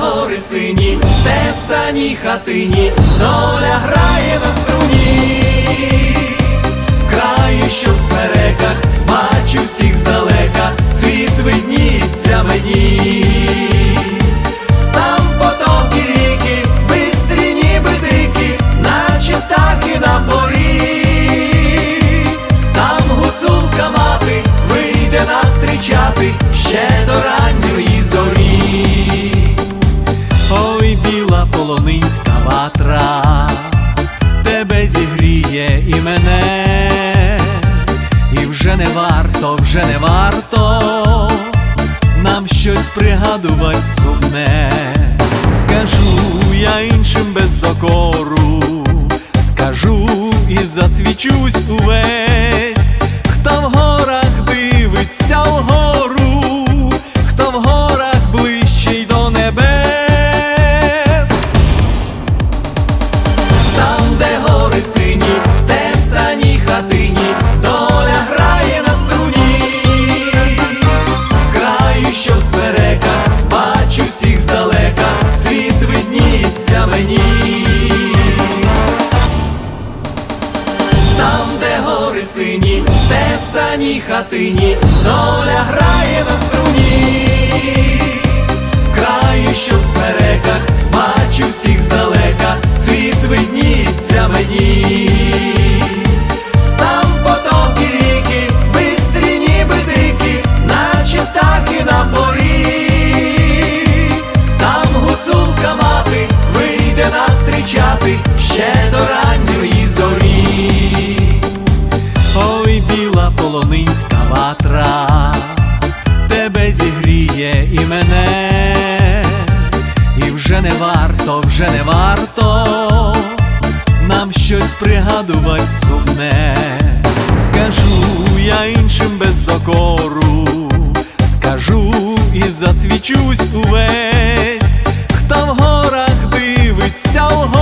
гори сині, те сані хатині, доля грає на струні, з краю, що в смереках, бачу всіх здалека, світ видніться мені. Там потоки ріки, бистрі ніби дики, наче птахи на порі. Там гуцулка мати вийде нас ще до ранньої вже не варто, вже не варто нам щось пригадувати сумне. Скажу я іншим без докору, скажу і засвічусь увесь, хто в де сині, те сані хатині, доля грає на струні, з краю, що в смереках, бачу всіх здалека, світ видніться мені. Там потоки ріки, бистрі ніби дики, наче птахи на порі. Там гуцулка мати вийде нас зустрічати ще до ранньої вже не варто, вже не варто нам щось пригадувати сумне, скажу я іншим без докору, скажу і засвічусь увесь, хто в горах дивиться в горах